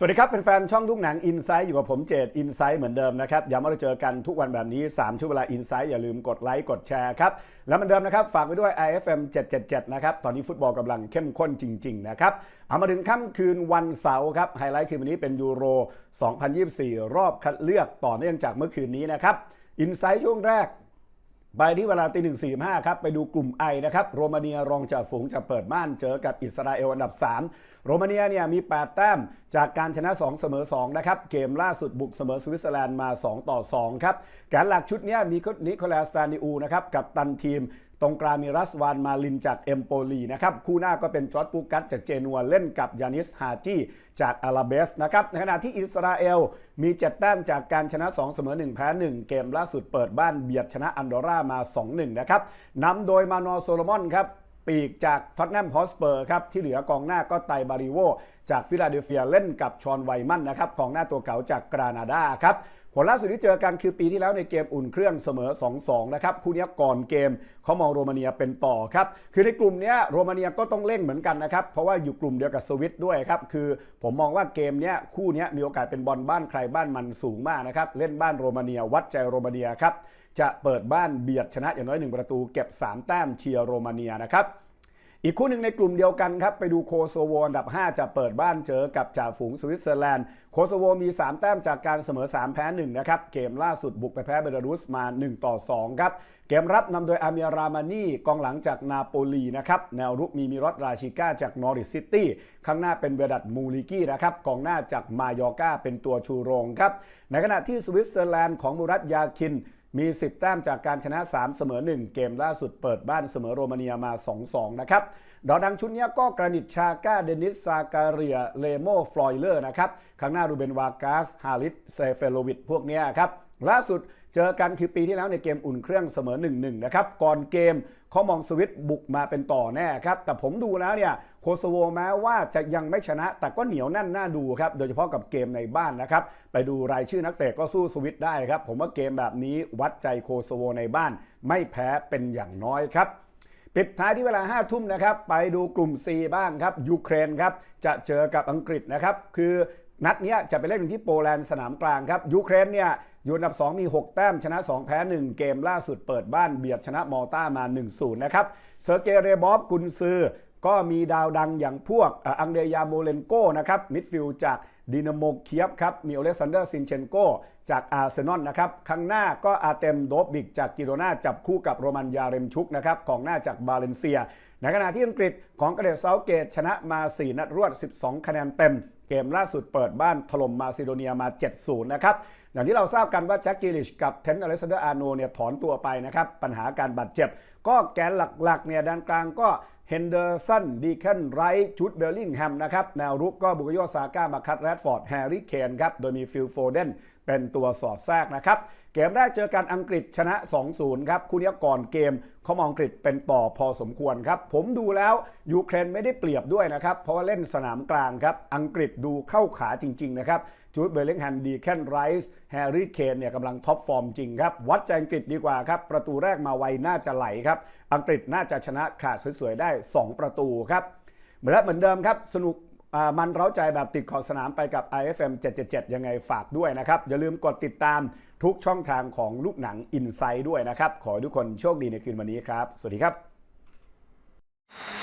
สวัสดีครับเป็นแฟนๆช่องลูกหนังอินไซต์อยู่กับผมเจดอินไซต์เหมือนเดิมนะครับย้ำว่าเราเจอกันทุกวันแบบนี้ 3ช่วงเวลาอินไซต์อย่าลืมกดไลค์กดแชร์ครับ แล้วเหมือนเดิมนะครับ ฝากไว้ด้วย IFM 777 นะครับ ตอนนี้ฟุตบอลกำลังเข้มข้นจริง ๆ นะครับ เอามาถึงค่ำคืนวันเสาร์ครับ ไฮไลท์คืนวันนี้เป็นยูโร 2024 รอบคัดเลือกต่อเนื่องจากเมื่อคืนนี้นะครับอินไซต์ช่วงแรก ไปที่เวลาตีหนึ่งสี่ห้าครับ ไปดูกลุ่มไอนะครับ โรมาเนียรองจากฝูงจะเปิดบ้านเจอกับอิสราเอลอันดับ 3 โรมาเนียเนี่ยมี 8 แต้ม จากการชนะ 2 เสมอ 2 นะครับ เกมล่าสุดบุกเสมอสวิตเซอร์แลนด์มา 2 ต่อ 2 ครับแกนหลักชุดนี้มีนิโคลัสตานิอูนะครับ กับตันทีม ตรงกลางมีรัสวานมาลินจากเอมโปลีนะครับคู่หน้าก็เป็นจอร์ดปูกัสจากเจนัวเล่นกับยานิสฮาจีจากอาราเบสนะครับในขณะที่อิสราเอลมีเจ็ดแต้มจากการชนะ 2 เสมอ 1 แพ้ 1 เกมล่าสุดเปิดบ้านเบียดชนะอันดอร่ามา 2-1 นะครับนำโดยมานอโซโลมอนครับ ปีกจากท็อตแนมฮอสเปอร์ครับที่เหลือกองหน้าก็ไตบาริโวจากฟิลาเดลเฟียเล่นกับชอนไวมันนะครับกองหน้าตัวเก่าจากกรานาดาครับผลล่าสุดที่เจอกันคือปีที่แล้วในเกมอุ่นเครื่องเสมอ 2-2 นะครับ คู่นี้ก่อนเกมเขามองโรมาเนียเป็นต่อครับ คือในกลุ่มนี้โรมาเนียก็ต้องเร่งเหมือนกันนะครับ เพราะว่าอยู่กลุ่มเดียวกับสวิตด้วยครับ คือผมมองว่าเกมนี้คู่นี้มีโอกาสเป็นบอลบ้านใครบ้านมันสูงมากนะครับ เล่นบ้านโรมาเนียวัดใจโรมาเนียครับ จะเปิดบ้านเบียดชนะอย่างน้อยหนึ่งประตูเก็บ 3 แต้มเชียร์โรมาเนียนะครับ อีกคู่หนึ่งในกลุ่มเดียวกันครับ ไปดูโคโซโวอันดับ 5 จะเปิดบ้านเจอกับจ่าฝูงสวิตเซอร์แลนด์ โคโซโวมี 3 แต้มจากการเสมอ 3 แพ้ 1 นะครับ เกมล่าสุดบุกไปแพ้เบลารุสมา 1 ต่อ 2 ครับ เกมรับนำโดยอาเมียรามานีกองหลังจากนาโปลีนะครับ แนวรุกมีมิรอตราชิก้าจากนอริสซิตี้ข้างหน้าเป็นเวดัตมูลิกี้นะครับกองหน้าจากมายอร์กาเป็นตัวชูโรงครับในขณะที่สวิตเซอร์แลนด์ของมุรัตยาคิน มี 10 แต้มจากการชนะ 3 เสมอ 1 เกมล่าสุดเปิดบ้านเสมอโรมาเนียมา 2-2 นะครับดาวดังชุดนี้ก็กรนิตชาก้า เดนิส ซาการียเลโมฟลอยเลอร์นะครับ ข้างหน้ารูเบนวากาส ฮาริสเซเฟโลวิดพวกนี้ครับ ล่าสุดเจอกันคือปีที่แล้วในเกมอุ่นเครื่องเสมอ 1-1 นะครับ ก่อนเกมเขามองสวิตบุกมาเป็นต่อแน่ครับ แต่ผมดูแล้วเนี่ยโคโซโวแม้ว่าจะยังไม่ชนะ แต่ก็เหนียวแน่นน่าดูครับ โดยเฉพาะกับเกมในบ้านนะครับ ไปดูรายชื่อนักเตะก็สู้สวิตได้ครับ ผมว่าเกมแบบนี้วัดใจโคโซโวในบ้าน ไม่แพ้เป็นอย่างน้อยครับปิดท้ายที่เวลา 5 ทุ่มนะครับ ไปดูกลุ่ม C บ้างครับ ยูเครนครับ จะเจอกับอังกฤษนะครับ คือ นัดเนี้ยจะไปเล่นที่โปแลนด์สนามกลางครับยูเครนเนี่ยอยู่อันดับ 2 มี 6 แต้ม ชนะ 2 แพ้ 1 เกมล่าสุดเปิดบ้านเบียดชนะมอลตามา 1-0 นะครับเซอร์เกเรบอฟกุนซือ ก็มีดาวดังอย่างพวกอังเดยาโมเลนโกนะครับมิดฟิลด์จากดินาโมเคียฟครับมีโอเลซันเดอร์ซินเชนโกจากอาร์เซนอลนะครับข้างหน้าก็อาเตมโดบบิกจากกิโรนาจับคู่กับโรมันยาเรมชุกนะครับของหน้าจากบาเลนเซีย ในขณะที่อังกฤษของกระเดเซาเกตชนะมา 4 นัดรวด 12 คะแนนเต็ม เกมล่าสุดเปิดบ้านถล่มมาซิโดเนียมา 7-0 นะครับ อย่างที่เราทราบกันว่าแจ็คกิลิชกับเทนอเล็กซานเดอร์อาร์โนเนี่ยถอนตัวไปนะครับ ปัญหาการบาดเจ็บ ก็แกนหลักๆเนี่ยด้านกลางก็เฮนเดอร์สันดีแคนไรท์จูดเบลลิงแฮมนะครับ แนวรุกก็บุกโยซาก้ามาคัตแรดฟอร์ดแฮร์รี่เคนครับ โดยมีฟิลโฟเดนเป็นตัวสอดแทรกนะครับ เกมแรกเจอกันอังกฤษชนะ 2-0 ครับ คู่นี้ก่อนเกม เขามองอังกฤษเป็นต่อพอสมควรครับ ผมดูแล้วยูเครนไม่ได้เปรียบด้วยนะครับ เพราะว่าเล่นสนามกลางครับ อังกฤษดูเข้าขาจริง ๆ นะครับจูดเบลลิงแฮมดีแคนไรส์แฮร์รี่เคนเนี่ยกำลังท็อปฟอร์มจริงครับ วัดใจอังกฤษดีกว่าครับ ประตูแรกมาไวน่าจะไหลครับ อังกฤษน่าจะชนะขาดสวยๆได้ 2 ประตูครับเหมือนเดิมครับสนุก มันเร้าใจแบบติดขอสนามไปกับ IFM 777 ยังไงฝากด้วยนะครับ อย่าลืมกดติดตามทุกช่องทางของลูกหนังอินไซด์ด้วยนะครับ ขอให้ทุกคนโชคดีในคืนวันนี้ครับ สวัสดีครับ